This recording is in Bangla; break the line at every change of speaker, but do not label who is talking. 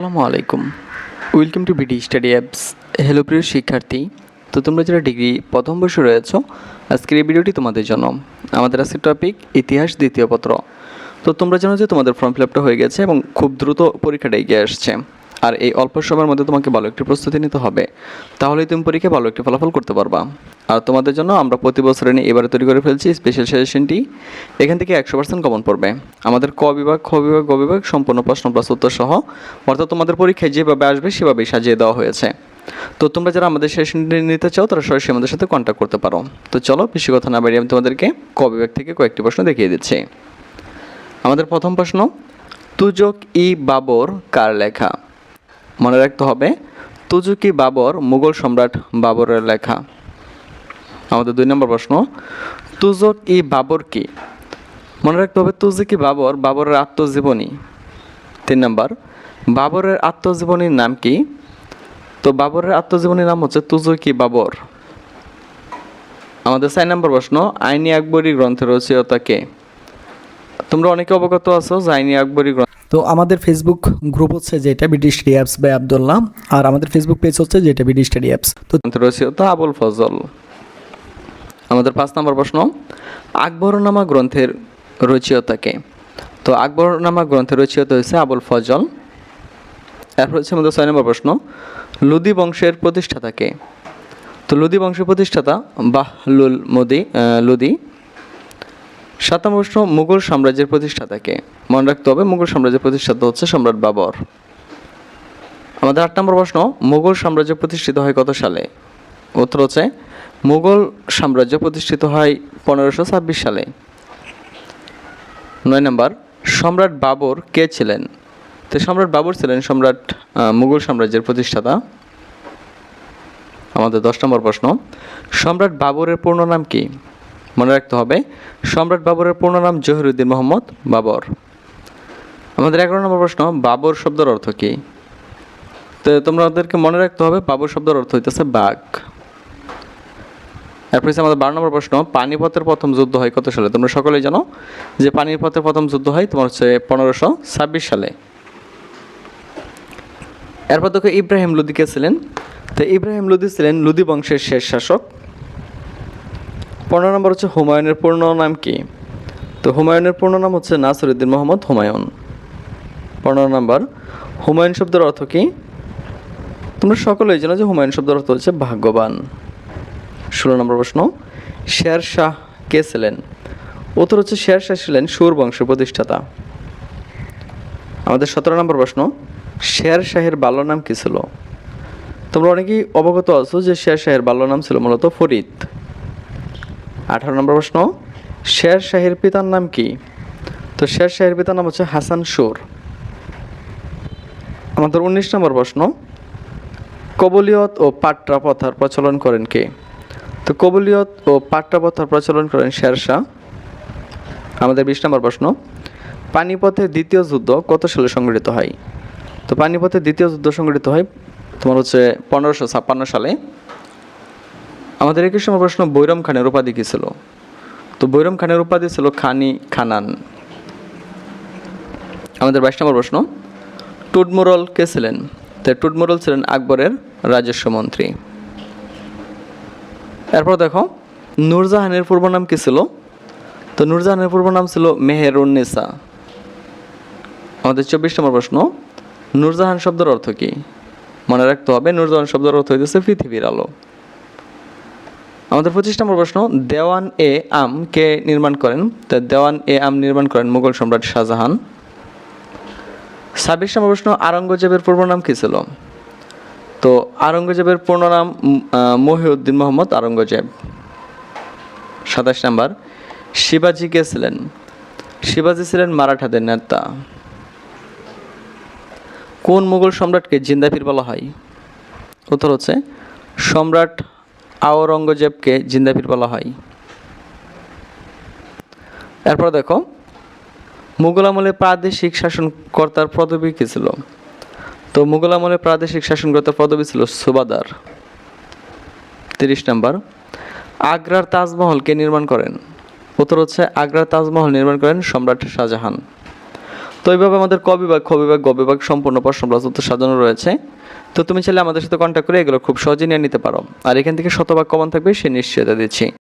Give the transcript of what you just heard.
আসসালামু আলাইকুম। Welcome to BD study apps hello প্রিয় শিক্ষার্থী। তো তোমরা যারা ডিগ্রি প্রথম বর্ষে রয়েছ, আজকের এই ভিডিওটি তোমাদের জন্য। আমাদের আজকের টপিক ইতিহাস দ্বিতীয় পত্র। তো তোমরা জানো যে তোমাদের ফর্ম ফিল আপটা হয়ে গেছে এবং খুব দ্রুত পরীক্ষাটা এগিয়ে আসছে। আর এই অল্প সময়ের মধ্যে তোমাকে ভালো একটি প্রস্তুতি নিতে হবে। তাহলেই তুমি পরীক্ষায় ভালো একটি ফলাফল করতে পারবা। আর তোমাদের জন্য আমরা প্রতি বছরে নিয়ে এবারে তৈরি করে ফেলছি স্পেশাল সাজেশনটি এখান থেকে একশো পার্সেন্ট কমন পড়বে। আমাদের ক বিভাগ, খ বিভাগ, গ বিভাগ, সম্পূর্ণ প্রশ্ন প্রশ্ন উত্তর সহ। অর্থাৎ তোমাদের পরীক্ষায় যেভাবে আসবে, সেভাবেই সাজিয়ে দেওয়া হয়েছে। তো তোমরা যারা আমাদের সেশনটি নিতে চাও, তারা সরাসরি আমাদের সাথে কন্ট্যাক্ট করতে পারো। তো চলো, বেশি কথা না বাড়িয়ে আমি তোমাদেরকে ক বিভাগ থেকে কয়েকটি প্রশ্ন দেখিয়ে দিচ্ছি। আমাদের প্রথম প্রশ্ন, তুজক ই বাবর কার লেখা? মনে রাখতে হবে, তুজুকি বাবর, মুঘল সম্রাট বাবরের লেখা। আমাদের দুই নম্বর প্রশ্ন, তুজক ই বাবর কি? মনে রাখতে হবে, তুজুকি বাবর, বাবরের আত্মজীবনী। তিন নম্বর, বাবরের আত্মজীবনীর নাম কি? তো বাবরের আত্মজীবনীর নাম হচ্ছে তুজুকি বাবর। আমাদের চার নম্বর প্রশ্ন, আইনি আকবরী গ্রন্থের রচয়িতা কে? তোমরা অনেকে অবগত আছো যে আইনি আকবরী গ্রন্থ
তো আমাদের ফেসবুক গ্রুপ হচ্ছে যেটা BD study apps by Abdullah আর আমাদের ফেসবুক পেজ হচ্ছে যেটা বিডি স্টাডি অ্যাপস তো
রচয়িতা আবুল ফজল। আমাদের পাঁচ নম্বর প্রশ্ন, আকবরনামা গ্রন্থের রচিয়তাকে। তো আকবরনামা গ্রন্থের রচিয়তা হয়েছে আবুল ফজল। এরপর হচ্ছে আমাদের ছয় নম্বর প্রশ্ন, লুদি বংশের প্রতিষ্ঠাতাকে তো লুদি বংশের প্রতিষ্ঠাতা বাহলুল মোদি লুদি। সাত নম্বর প্রশ্ন মুঘল সাম্রাজ্যের প্রতিষ্ঠাতা কে মনে রাখতে হবে, মুঘল সাম্রাজ্যের প্রতিষ্ঠাতা হচ্ছে সম্রাট বাবর। আমাদের আট নম্বর প্রশ্ন, মুঘল সাম্রাজ্য প্রতিষ্ঠিত হয় কত সালে? উত্তর হচ্ছে, মুঘল সাম্রাজ্য প্রতিষ্ঠিত হয় পনেরোশো ছাব্বিশ সালে। নয় নম্বর, সম্রাট বাবর কে ছিলেন? তো সম্রাট বাবর ছিলেন সম্রাট মুঘল সাম্রাজ্যের প্রতিষ্ঠাতা। আমাদের দশ নম্বর প্রশ্ন, সম্রাট বাবরের পূর্ণ নাম কি? মনে রাখতে হবে, সম্রাট বাবরের পূর্ণ নাম জহিরুদ্দিন মোহাম্মদ বাবর। আমাদের এগারো নম্বর প্রশ্ন, বাবর শব্দের অর্থ কী? তো তোমাদেরকে মনে রাখতে হবে, বাবর শব্দের অর্থ হইতেছে বাঘ। এরপর আমাদের বারো নম্বর প্রশ্ন, পানিপথের প্রথম যুদ্ধ হয় কত সালে? তোমরা সকলেই জানো যে পানিপথের প্রথম যুদ্ধ হয় তোমার হচ্ছে পনেরোশো ছাব্বিশ সালে। এরপর দেখো ইব্রাহিম লুদি কে ছিলেন? তো ইব্রাহিম লুদি ছিলেন লুদি বংশের শেষ শাসক। পনেরো নম্বর হচ্ছে হুমায়ুনের পূর্ণ নাম কি? তো হুমায়ুনের পূর্ণ নাম হচ্ছে নাসরুদ্দিন মোহাম্মদ হুমায়ুন। পনেরো নম্বর, হুমায়ুন শব্দের অর্থ কি? তোমরা সকলেই জানো যে হুমায়ুন শব্দের অর্থ হচ্ছে ভাগ্যবান। ষোলো নম্বর প্রশ্ন, শের শাহ কে ছিলেন? উত্তর হচ্ছে শের শাহ ছিলেন সুর বংশের প্রতিষ্ঠাতা। আমাদের সতেরো নম্বর প্রশ্ন, শের শাহের বাল্য নাম কি ছিল? তোমরা অনেকেই অবগত আছো যে শের শাহের বাল্য নাম ছিল মূলত ফরিদ। আঠারো নম্বর প্রশ্ন, শের শাহের পিতার নাম কি? তো শের শাহের পিতার নাম হচ্ছে হাসান সুর আমাদের উনিশ নম্বর প্রশ্ন, কবলিয়ত ও পাট্রা প্রথার প্রচলন করেন কে? তো কবলিয়ত ও পাট্রা প্রথার প্রচলন করেন শেরশাহ আমাদের বিশ নম্বর প্রশ্ন, পানিপথের দ্বিতীয় যুদ্ধ কত সালে সংঘটিত হয়? তো পানিপথের দ্বিতীয় যুদ্ধ সংঘটিত হয় তোমার হচ্ছে পনেরোশো ছাপ্পান্ন সালে। আমাদের একুশ নম্বর প্রশ্ন, বৈরম খানের উপাধি কী ছিল? তো বৈরম খানের উপাধি ছিল খানি খানান। আমাদের বাইশ নম্বর প্রশ্ন টুডমুরল কে ছিলেন? তো টুডমুরল ছিলেন আকবরের রাজস্ব মন্ত্রী। এরপর দেখো, নূরজাহানের পূর্ব নাম কি ছিল? তো নূরজাহানের পূর্ব নাম ছিল মেহেরুন্নেসা। আমাদের চব্বিশ নম্বর প্রশ্ন, নূরজাহান শব্দের অর্থ কি? মনে রাখতে হবে, নূরজাহান শব্দের অর্থ হইতেছে পৃথিবীর আলো। আমাদের পঁচিশ নম্বর প্রশ্ন, দেওয়ান এ আম কে নির্মাণ করেন? তো দেওয়ান এ আম নির্মাণ করেন মুঘল সম্রাট শাহজাহান। ছাব্বিশ নম্বর প্রশ্ন আরঙ্গজেবের পূর্ব নাম কী ছিল? তো আরঙ্গজেবের পূর্ণ নাম মহিউদ্দিন মোহাম্মদ আরঙ্গজেব সাতাশ নাম্বার, শিবাজি কে ছিলেন? শিবাজি ছিলেন মারাঠাদের নেতা। কোন মুঘল সম্রাটকে জিন্দাফির বলা হয়? উত্তর হচ্ছে, সম্রাট আওরঙ্গজেবকে জিন্দাফির বলা হয়। এরপর দেখো, মুঘল আমলে প্রাদেশিক শাসনকর্তার পদবি কী ছিল? তো মুঘল আমলে প্রাদেশিক শাসনকর্তার পদবি ছিল সুবাদার। তিরিশ নম্বর, আগ্রার তাজমহল কে নির্মাণ করেন। উত্তর হচ্ছে, আগ্রার তাজমহল নির্মাণ করেন সম্রাট শাহজাহান। তো এইভাবে আমাদের ক বিভাগ, খ বিভাগ, গ বিভাগ সম্পূর্ণ প্রশ্ন প্রস্তুত সাজানো রয়েছে। তো তুমি চাইলে আমাদের সাথে কন্ট্যাক্ট করে এগুলো খুব সহজে নিয়ে নিতে পারো। আর এখান থেকে শতভাগ কমন থাকবে, সে নিশ্চয়তা দিচ্ছি।